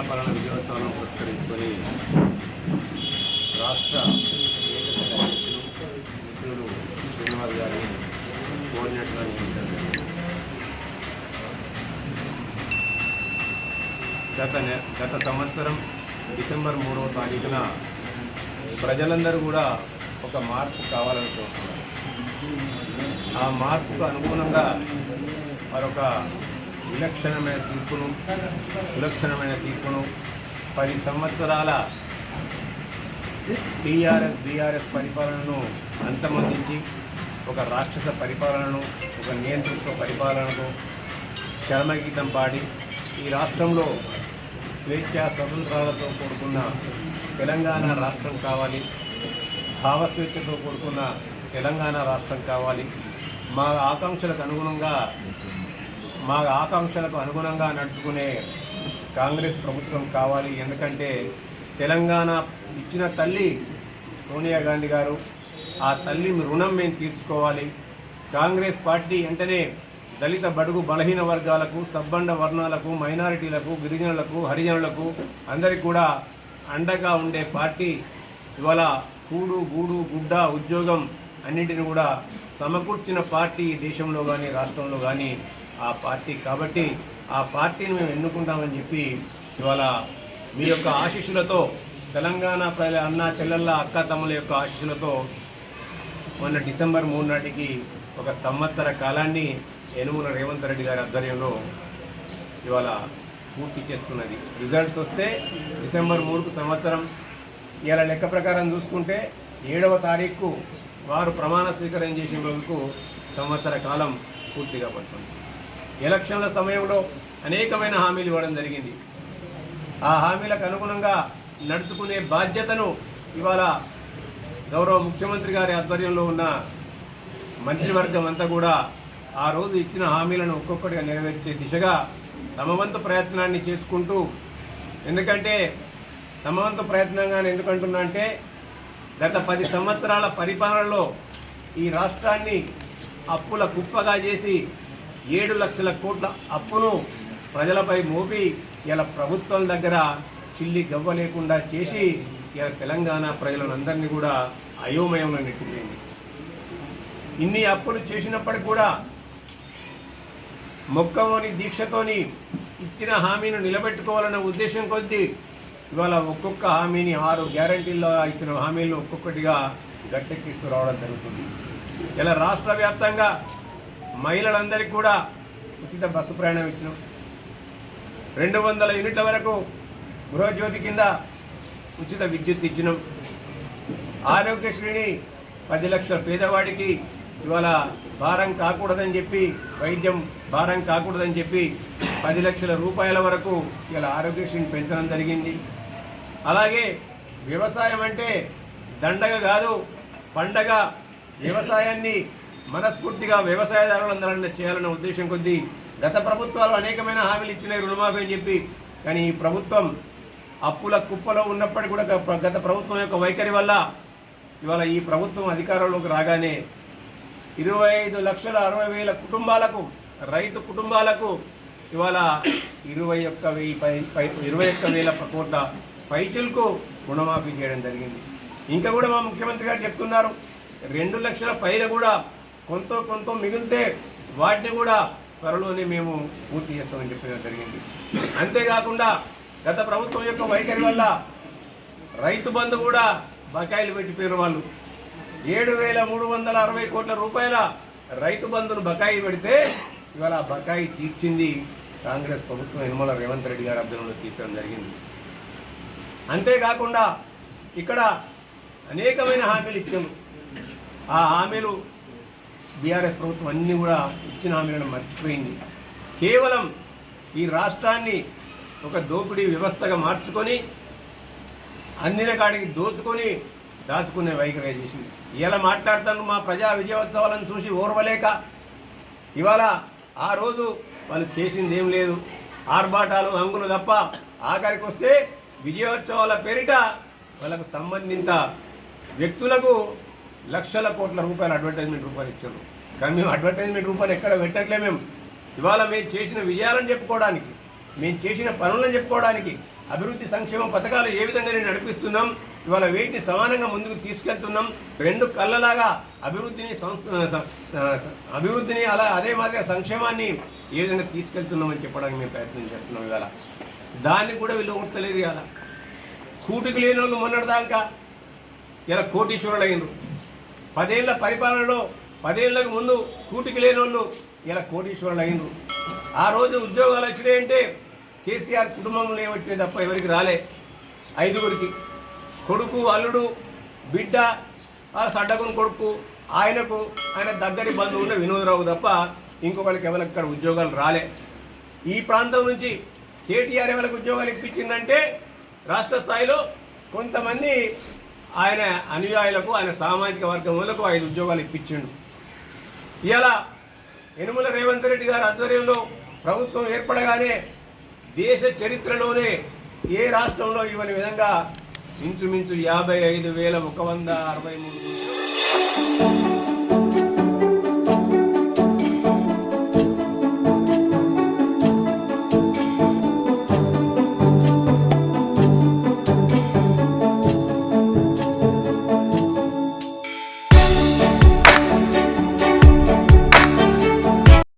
ప్రజాపాలన విజయోత్సవాలను పురస్కరించుకొని రాష్ట్ర మిత్రులు శ్రీనివాస్ గారిని కోఆర్డినేటర్గా నియమించారు గత గత సంవత్సరం డిసెంబర్ మూడవ తారీఖున ప్రజలందరూ కూడా ఒక మార్పు కావాలని కోరుతున్నారు. ఆ మార్పుకు అనుగుణంగా మరొక విలక్షణమైన తీర్పును విలక్షణమైన తీర్పును పది సంవత్సరాల టీఆర్ఎస్ బీఆర్ఎస్ పరిపాలనను అంతమొందించి ఒక రాక్షస పరిపాలనను ఒక నియంత్రిత పరిపాలనకు చరమగీతం పాడి ఈ రాష్ట్రంలో స్వేచ్ఛ స్వతంత్రాలతో కూడుకున్న తెలంగాణ రాష్ట్రం కావాలి భావస్వేచ్ఛతో కూడుకున్న తెలంగాణ రాష్ట్రం కావాలి. మా ఆకాంక్షలకు అనుగుణంగా మా ఆకాంక్షలకు అనుగుణంగా నడుచుకునే కాంగ్రెస్ ప్రభుత్వం కావాలి. ఎందుకంటే తెలంగాణ ఇచ్చిన తల్లి సోనియా గాంధీ గారు ఆ తల్లి రుణం మేము తీర్చుకోవాలి. కాంగ్రెస్ పార్టీ వెంటనే దళిత బడుగు బలహీన వర్గాలకు సబ్బండ వర్ణాలకు మైనారిటీలకు గిరిజనులకు హరిజనులకు అందరికీ కూడా అండగా ఉండే పార్టీ ఇవాళ కూడు గూడు గుడ్డ ఉద్యోగం అన్నింటిని కూడా సమకూర్చిన పార్టీ దేశంలో కానీ రాష్ట్రంలో కానీ ఆ పార్టీ. కాబట్టి ఆ పార్టీని మేము ఎన్నుకుంటామని చెప్పి ఇవాళ మీ యొక్క ఆశీస్సులతో తెలంగాణ ప్రజల అన్న చెల్లెళ్ళ అక్క తమ్ముల యొక్క ఆశీస్సులతో మొన్న డిసెంబర్ మూడు నాటికి ఒక సంవత్సర కాలాన్ని యనుమూల రేవంత్ రెడ్డి గారి ఆధ్వర్యంలో ఇవాళ పూర్తి చేసుకున్నది. రిజల్ట్స్ వస్తే డిసెంబర్ మూడుకు సంవత్సరం. ఇలా లెక్క ప్రకారం చూసుకుంటే ఏడవ తారీఖు వారు ప్రమాణ స్వీకారం చేసే రోజుకు సంవత్సర కాలం పూర్తిగా పడుతుంది. ఎలక్షన్ల సమయంలో అనేకమైన హామీలు ఇవ్వడం జరిగింది. ఆ హామీలకు అనుగుణంగా నడుచుకునే బాధ్యతను ఇవాళ గౌరవ ముఖ్యమంత్రి గారి ఆధ్వర్యంలో ఉన్న మంత్రివర్గం అంతా కూడా ఆ రోజు ఇచ్చిన హామీలను ఒక్కొక్కటిగా నెరవేర్చే దిశగా తమవంత ప్రయత్నాన్ని చేసుకుంటూ ఎందుకంటే తమవంత ప్రయత్నంగానే ప్రయత్నంగా ఎందుకంటున్నా అంటే గత పది సంవత్సరాల పరిపాలనలో ఈ రాష్ట్రాన్ని అప్పుల కుప్పగా చేసి ఏడు లక్షల కోట్ల అప్పును ప్రజలపై మోపి ఇలా ప్రభుత్వం దగ్గర చిల్లి గవ్వ లేకుండా చేసి ఇలా తెలంగాణ ప్రజలందరినీ కూడా అయోమయంలో నెట్టిపోయింది ఇన్ని అప్పులు చేసినప్పటికి కూడా మొక్కమోని దీక్షతోని ఇచ్చిన హామీని నిలబెట్టుకోవాలన్న ఉద్దేశం కొద్దీ ఇవాళ ఒక్కొక్క హామీని ఆరు గ్యారంటీల్లో ఇచ్చిన హామీలను ఒక్కొక్కటిగా గట్టెక్కిస్తూ రావడం జరుగుతుంది. ఇలా రాష్ట్ర వ్యాప్తంగా మహిళలందరికీ కూడా ఉచిత బస్సు ప్రయాణం ఇచ్చినాం. రెండు వందల యూనిట్ల వరకు గృహజ్యోతి కింద ఉచిత విద్యుత్ ఇచ్చినాం. ఆరోగ్యశ్రీని పది లక్షల పేదవాడికి ఇవాళ భారం కాకూడదని చెప్పి వైద్యం భారం కాకూడదని చెప్పి పది లక్షల రూపాయల వరకు ఇలా ఆరోగ్యశ్రీని పెంచడం జరిగింది. అలాగే వ్యవసాయం అంటే దండగ కాదు పండగ వ్యవసాయాన్ని మనస్ఫూర్తిగా వ్యవసాయదారులందరూ చేయాలన్న ఉద్దేశం కొద్దీ గత ప్రభుత్వాలు అనేకమైన హామీలు ఇచ్చినాయి రుణమాఫీ అని చెప్పి. కానీ ఈ ప్రభుత్వం అప్పుల కుప్పలో ఉన్నప్పటికీ కూడా గత ప్రభుత్వం యొక్క వైఖరి వల్ల ఇవాళ ఈ ప్రభుత్వం అధికారంలోకి రాగానే ఇరవై ఐదు లక్షల అరవై వేల కుటుంబాలకు రైతు కుటుంబాలకు ఇవాళ ఇరవై ఒక్క వెయ్యి పై పై ఇరవై ఒక్క వేల కోట్ల పైచులకు రుణమాఫీ చేయడం జరిగింది. ఇంకా కూడా మా ముఖ్యమంత్రి గారు చెప్తున్నారు రెండు లక్షల పైన కూడా కొంత కొంత మిగిలితే వాటిని కూడా త్వరలోనే మేము పూర్తి చేస్తామని చెప్పడం జరిగింది. అంతేకాకుండా గత ప్రభుత్వం యొక్క వైఖరి వల్ల రైతు బంధు కూడా బకాయిలు పెట్టిపోయిన వాళ్ళు. ఏడు వేల మూడు వందల అరవై కోట్ల రూపాయల రైతు బంధును బకాయి పెడితే ఇవాళ బకాయి తీర్చింది కాంగ్రెస్ ప్రభుత్వం నిర్మల రేవంత్ రెడ్డి గారి అభ్యర్థంలో తీర్చడం జరిగింది. అంతేకాకుండా ఇక్కడ అనేకమైన హామీలు ఇచ్చాము. ఆ హామీలు బీఆర్ఎస్ ప్రభుత్వం అన్నీ కూడా ఇచ్చిన హామీలను మర్చిపోయింది. కేవలం ఈ రాష్ట్రాన్ని ఒక దోపిడీ వ్యవస్థగా మార్చుకొని అందిన కాడికి దోచుకొని దాచుకునే వైఖరి చేసింది. ఇలా మాట్లాడతాను మా ప్రజా విజయోత్సవాలను చూసి ఓర్వలేక ఇవాళ ఆ రోజు వాళ్ళు చేసింది ఏం లేదు. ఆర్భాటాలు హంగులు తప్ప ఆఖరికి వస్తే విజయోత్సవాల పేరిట వాళ్ళకు సంబంధిత వ్యక్తులకు లక్షల కోట్ల రూపాయలు అడ్వర్టైజ్మెంట్ రూపాయలు ఇచ్చారు. కానీ మేము అడ్వర్టైజ్మెంట్ రూపాయలు ఎక్కడ పెట్టట్లే మేము. ఇవాళ మేము చేసిన విజయాలను చెప్పుకోవడానికి మేము చేసిన పనులను చెప్పుకోవడానికి అభివృద్ధి సంక్షేమ పథకాలు ఏ విధంగా నేను నడిపిస్తున్నాం ఇవాళ వీటిని సమానంగా ముందుకు తీసుకెళ్తున్నాం రెండు కళ్ళలాగా అభివృద్ధిని అభివృద్ధిని అలా అదే మాదిరిగా సంక్షేమాన్ని ఏ విధంగా తీసుకెళ్తున్నామని చెప్పడానికి మేము ప్రయత్నం చేస్తున్నాం ఇవాళ. దాన్ని కూడా వీళ్ళు ఊర్తలేరు ఇవాళ. కూటికి లేని వాళ్ళు మొన్నటిదాకా ఇలా కోటీశ్వరులు అయినరు పదేళ్ళ పరిపాలనలో పదేళ్ళకు ముందు కూటికి లేని వాళ్ళు ఇలా కోటీశ్వరులు అయినరు. ఆ రోజు ఉద్యోగాలు వచ్చినాయంటే కేసీఆర్ కుటుంబంలో ఏమొచ్చినాయి తప్ప ఎవరికి రాలే. ఐదుగురికి. కొడుకు అల్లుడు బిడ్డ ఆ సడ్డకుని కొడుకు ఆయనకు ఆయన దగ్గరి బంధువులు వినోదరావు తప్ప ఇంకొకరికి ఎవరికి ఉద్యోగాలు రాలే. ఈ ప్రాంతం నుంచి కేటీఆర్ ఎవరికి ఉద్యోగాలు ఇప్పించిందంటే రాష్ట్ర స్థాయిలో కొంతమంది ఆయన అనుయాయులకు ఆయన సామాజిక వర్గములకు ఐదు ఉద్యోగాలు ఇప్పించిండు. ఇలా యనుమల రేవంత్ రెడ్డి గారి ఆధ్వర్యంలో ప్రభుత్వం ఏర్పడగానే దేశ చరిత్రలోనే ఏ రాష్ట్రంలో ఇవ్వని విధంగా ఇంచుమించు యాభై ఐదు వేల ఒక వంద అరవై మూడు